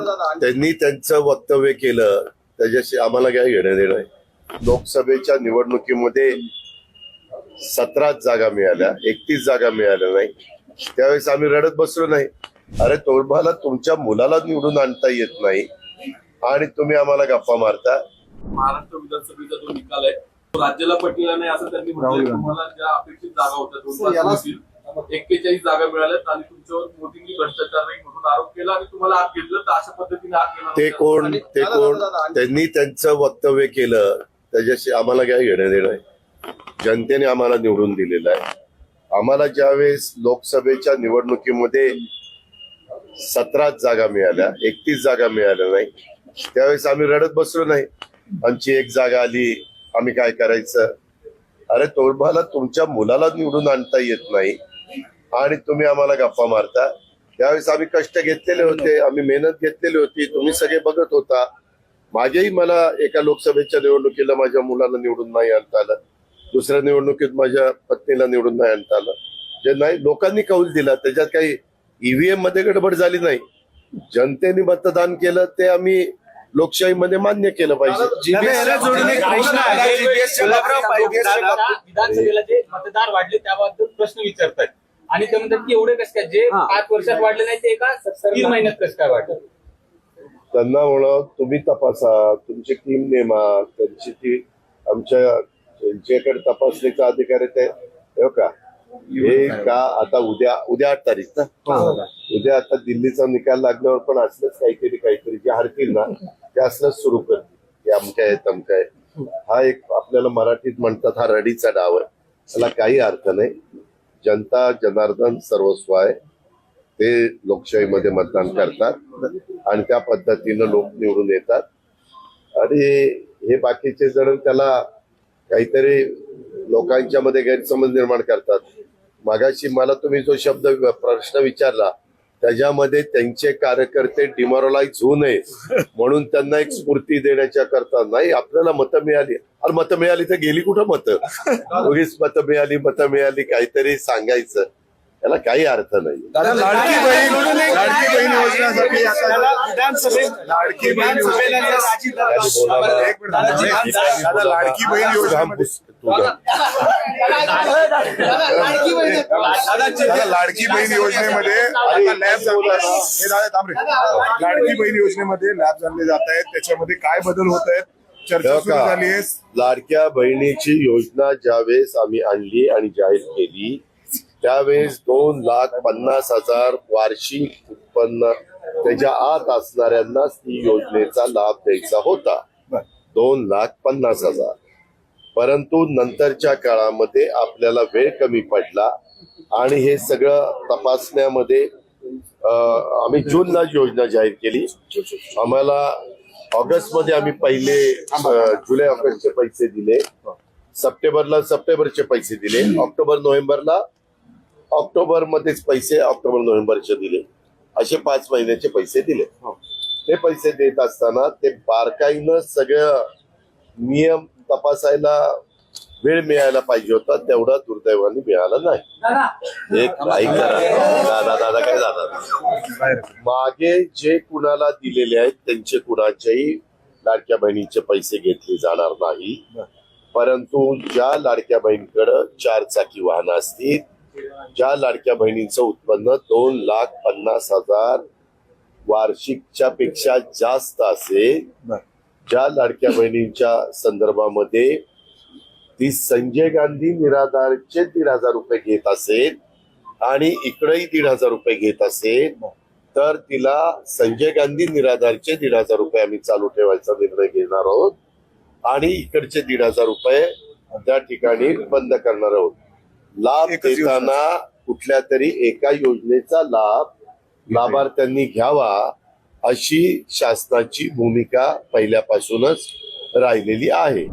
कोण त्यांनी त्यांचं वक्तव्य केलं. त्याच्याशी आम्हाला काय घेणं देणं आहे लोकसभेच्या निवडणुकीमध्ये सतराच जागा मिळाल्या एकतीस जागा मिळाल्या नाही. त्यावेळेस आम्ही रडत बसलो नाही. अरे तुम्हाला तुमच्या मुलाला निवडून आणता येत नाही आणि तुम्ही आम्हाला गप्पा मारता. महाराष्ट्र विधानसभेचा जो निकाल आहे तो राज्याला पटलेला नाही असं त्यांनी म्हटलं तुम्हाला ज्या अपेक्षित जागा होत्या एक्केचाळीस जागा मिळाल्यात आणि तुमच्यावर मोदींनी भ्रष्टाचार नाही म्हणून आरोप केला आणि तुम्हाला आत घेतलं तर अशा पद्धतीने आत केला ते कोण ते कोण त्यांनी त्यांचं वक्तव्य केलं. त्याच्याशी आम्हाला काय घेणं देणं आहे जनतेने आम्हाला निवडून दिलेलं आहे. आम्हाला ज्यावेळेस लोकसभेच्या निवडणुकीमध्ये सतराच जागा मिळाल्या एकतीस जागा मिळाल्या नाही त्यावेळेस आम्ही रडत बसलो नाही. आमची एक जागा आली आम्ही काय करायचं? अरे तुम्हाला तुमच्या मुलाला निवडून आणता येत नाही. आणि तुम्ही आम्हाला गप्पा मारता. त्यावेळेस आम्ही कष्ट घेतलेले होते आम्ही मेहनत घेतलेली होती तुम्ही सगळे बघत होता. माझ्याही मला एका लोकसभेच्या निवडणुकीला माझ्या मुलाला निवडून नाही आणता आलं. दुसऱ्या निवडणुकीत माझ्या पत्नीला निवडून नाही आणता आलं. जे नाही लोकांनी कौल दिला. त्याच्यात काही ईव्हीएममध्ये गडबड झाली नाही. जनतेने मतदान केलं ते आम्ही लोकशाहीमध्ये मान्य केलं पाहिजे. विधानसभेला जे मतदार वाढले त्याबद्दल प्रश्न विचारतात आणि ते म्हणतात की एवढे कसं काय? जे हा. पाच वर्षात वाढले नाही ते एका तीन महिन्यात कसं काय वाढलं? त्यांना म्हणा तुम्ही तपासा तुमची टीम नेमा त्यांची ती आमच्या ज्यांच्याकडे तपासणीचा अधिकार आहे ते हे का? हे का आता उद्या उद्या आठ तारीख ना? उद्या आता दिल्लीचा निकाल लागल्यावर पण असलंच काहीतरी काहीतरी जे हरतील ना ते असलंच सुरू करतील. की अमक्या आहे तमक्या आहे हा एक आपल्याला मराठीत म्हणतात हा रडीचा डाव आहे. त्याला काही अर्थ नाही. जनता जनार्दन सर्वस्व आहे. ते लोकशाहीमध्ये मतदान करतात आणि त्या पद्धतीनं लोक निवडून येतात. आणि हे बाकीचे जण त्याला काहीतरी लोकांच्या मध्ये गैरसमज निर्माण करतात. मागाशी मला तुम्ही जो शब्द प्रश्न विचारला त्याच्यामध्ये त्यांचे कार्यकर्ते डिमोरलाइज होऊ नये. म्हणून त्यांना एक स्फूर्ती देण्याच्या करता नाही आपल्याला मतं मिळाली. अरे मतं मिळाली तर गेली कुठं मतं? उगीच मतं मिळाली मतं मिळाली काहीतरी सांगायचं. याला काही अर्थ नाही. लाडकी बहीण लाडकी बहीण योजनेसाठी आता विधानसभेत लाडकी बहीण योजनेमध्ये लाडकी बहीण योजनेमध्ये दादा लाडकी बहीण योजनेमध्ये आता लॅब झाला हे दादा थांब रे. लाडकी बहीण योजनेमध्ये लॅब झाले जात आहेत. त्याच्यामध्ये काय बदल होत आहेत? चर्चा सुरू झाली आहे. लाडक्या बहिणीची योजना ज्यावेळेस आम्ही आणली आणि जाहीर केली त्यावेळेस दोन लाख पन्नास हजार वार्षिक उत्पन्न त्याच्या आत असणाऱ्यांनाच ती योजनेचा लाभ द्यायचा होता. दोन लाख पन्नास हजार. परंतु नंतरच्या काळामध्ये आपल्याला वेळ कमी पडला आणि हे सगळं तपासण्यामध्ये आम्ही जूनला योजना जाहीर केली. आम्हाला ऑगस्टमध्ये आम्ही पहिले जुलै ऑगस्टचे पैसे दिले. सप्टेंबरला सप्टेंबरचे पैसे दिले. ऑक्टोबर नोव्हेंबरला ऑक्टोबर मध्येच पैसे ऑक्टोबर नोव्हेंबरचे दिले. असे पाच महिन्याचे पैसे दिले. ते पैसे देत असताना ते बारकाईनं सगळं नियम तपासायला वेळ मिळायला पाहिजे होता तेवढा दुर्दैवाने मिळाला नाही. एक काही करा दादा दादा काय दादा मागे जे कुणाला दिलेले आहेत त्यांचे कुणाच्याही लाडक्या बहिणीचे पैसे घेतले जाणार नाही. परंतु ज्या लाडक्या बहिणीकडं चार चाकी वाहनं असतील ज्या लाडक्या बहिणींचं उत्पन्न दोन लाख पन्नास हजार वार्षिकच्या पेक्षा जास्त असेल. ज्या लाडक्या बहिणींच्या संदर्भामध्ये ती संजय गांधी निराधारचे दीड हजार रुपये घेत असेल आणि इकडेही दीड हजार रुपये घेत असेल तर तिला संजय गांधी निराधारचे दीड हजार रुपये आम्ही चालू ठेवायचा निर्णय घेणार आहोत. आणि इकडचे दीड हजार रुपये त्या ठिकाणी बंद करणार आहोत. लाभ. देताना कुठल्या तरी एका योजनेचा लाभ लाभार्थ्यांनी घ्यावा अशी शासनाची भूमिका पहिल्यापासूनच राहिलेली आहे.